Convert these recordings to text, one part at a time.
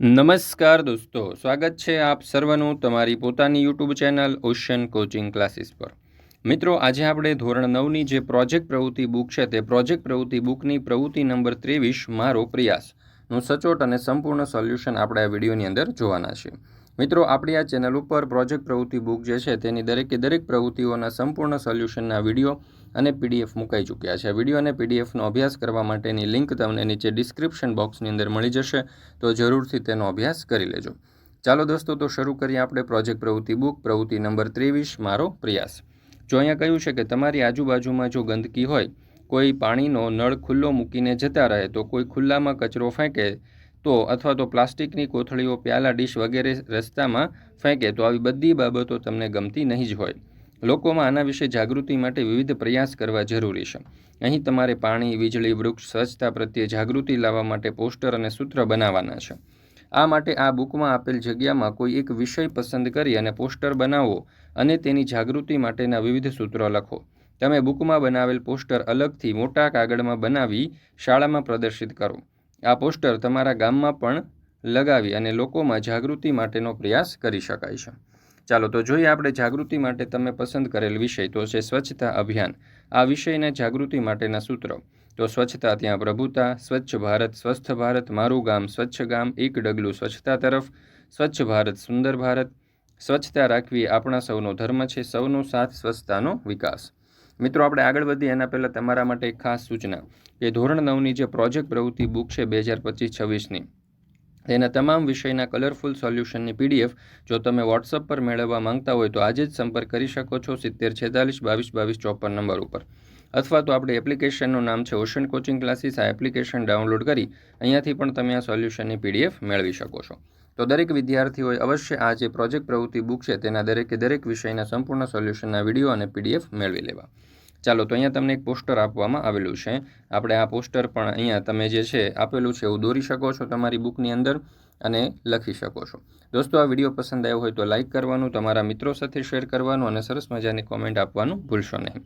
નમસ્કાર દોસ્તો, સ્વાગત છે આપ સર્વનું તમારી પોતાની YouTube channel ocean coaching classes પર. મિત્રો, આજે આપણે ધોરણ નવની જે પ્રોજેક્ટ પ્રવૃત્તિ બુક છે તે પ્રોજેક્ટ પ્રવૃત્તિ બુકની પ્રવૃત્તિ નંબર ત્રેવીસ, મારો પ્રયાસનું સચોટ અને સંપૂર્ણ સોલ્યુશન આપણે આ વિડીયોની અંદર જોવાના છે. મિત્રો, આપણી આ ચેનલ ઉપર પ્રોજેક્ટ પ્રવૃત્તિ બુક જે છે તેની દરેકે દરેક પ્રવૃત્તિઓના સંપૂર્ણ સોલ્યુશનના વીડિયો અને પીડીએફ મુકાઈ ચૂક્યા છે. વીડિયો અને પીડીએફનો અભ્યાસ કરવા માટેની લિંક તમને નીચે ડિસ્ક્રિપ્શન બોક્સની અંદર મળી જશે, તો જરૂરથી તેનો અભ્યાસ કરી લેજો. ચાલો દોસ્તો, તો શરૂ કરીએ આપણે પ્રોજેક્ટ પ્રવૃત્તિ બુક, પ્રવૃત્તિ નંબર ત્રેવીસ, મારો પ્રયાસ. જો અહીંયા કહ્યું છે કે તમારી આજુબાજુમાં જો ગંદકી હોય, કોઈ પાણીનો નળ ખુલ્લો મૂકીને જતા રહે, તો કોઈ ખુલ્લામાં કચરો ફેંકે, તો અથવા તો પ્લાસ્ટિકની કોથળીઓ પ્યાલા ડીશ વગેરે રસ્તામાં ફેંકે, તો આવી બધી બાબતો તમને ગમતી નહીં જ હોય. લોકોમાં આના વિશે જાગૃતિ માટે વિવિધ પ્રયાસ કરવા જરૂરી છે. અહીં તમારે પાણી, વીજળી, વૃક્ષ, સ્વચ્છતા પ્રત્યે જાગૃતિ લાવવા માટે પોસ્ટર અને સૂત્ર બનાવવાના છે. આ માટે આ બુકમાં આપેલ જગ્યામાં કોઈ એક વિષય પસંદ કરી અને પોસ્ટર બનાવો અને તેની જાગૃતિ માટેના વિવિધ સૂત્રો લખો. તમે બુકમાં બનાવેલ પોસ્ટર અલગથી મોટા કાગળમાં બનાવી શાળામાં પ્રદર્શિત કરો. આ પોસ્ટર તમારા ગામમાં પણ લગાવી અને લોકોમાં જાગૃતિ માટેનો પ્રયાસ કરી શકાય છે. ચાલો તો જોઈએ આપણે જાગૃતિ માટે તમે પસંદ કરેલ વિષય તો છે સ્વચ્છતા અભિયાન. આ વિષયના જાગૃતિ માટેના સૂત્રો. તો સ્વચ્છતા ત્યાં પ્રભુતા, સ્વચ્છ ભારત, સ્વસ્થ ભારત, મારું ગામ, સ્વચ્છ ગામ, એક ડગલું સ્વચ્છતા તરફ, સ્વચ્છ ભારત, સુંદર ભારત. સ્વચ્છતા રાખવી આપણા સૌનો ધર્મ છે, સૌનો સાથ, સ્વચ્છતાનો વિકાસ. મિત્રો, આપણે આગળ વધીએ એના પહેલાં તમારા માટે એક ખાસ સૂચના. કે ધોરણ નવની જે પ્રોજેક્ટ પ્રવૃત્તિ બુક છે, બે હજાર પચીસ છવ્વીસની તેના તમામ વિષયના કલરફુલ સોલ્યુશનની પીડીએફ જો તમે વોટ્સઅપ પર મેળવવા માંગતા હોય તો આજે જ સંપર્ક કરી શકો છો સિત્તેર છેતાલીસ બાવીસ બાવીસ ચોપન નંબર ઉપર. અથવા તો આપણી એપ્લિકેશનનું નામ છે ઓશન કોચિંગ ક્લાસીસ આ એપ્લિકેશન ડાઉનલોડ કરી અહીંયાથી પણ તમે આ સોલ્યુશનની પીડીએફ મેળવી શકો છો. તો દરેક વિદ્યાર્થીઓએ અવશ્ય આ જે પ્રોજેક્ટ પ્રવૃત્તિ બુક છે તેના દરેકે દરેક વિષયના સંપૂર્ણ સોલ્યુશનના વીડિયો અને પીડીએફ મેળવી લેવા. ચાલો, તો અહીંયા તમને એક પોસ્ટર આપવામાં આવેલું છે. આપણે આ પોસ્ટર પણ અહીંયા તમે જે છે, આપેલું છે એવું દોરી શકો છો તમારી બુકની અંદર અને લખી શકો છો. દોસ્તો, આ વીડિયો પસંદ આવ્યો હોય તો લાઇક કરવાનું, તમારા મિત્રો સાથે શેર કરવાનું અને સરસ મજાની કોમેન્ટ આપવાનું ભૂલશો નહીં.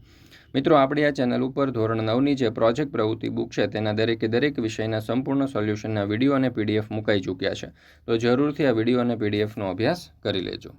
મિત્રો, આપણી આ ચેનલ ઉપર ધોરણ નવની જે પ્રોજેક્ટ પ્રવૃત્તિ બુક છે, તેના દરેકે દરેક વિષયના સંપૂર્ણ સોલ્યુશનના વીડિયો અને પીડીએફ મુકાઈ ચૂક્યા છે. તો જરૂરથી આ વીડિયો અને પીડીએફનો અભ્યાસ કરી લેજો.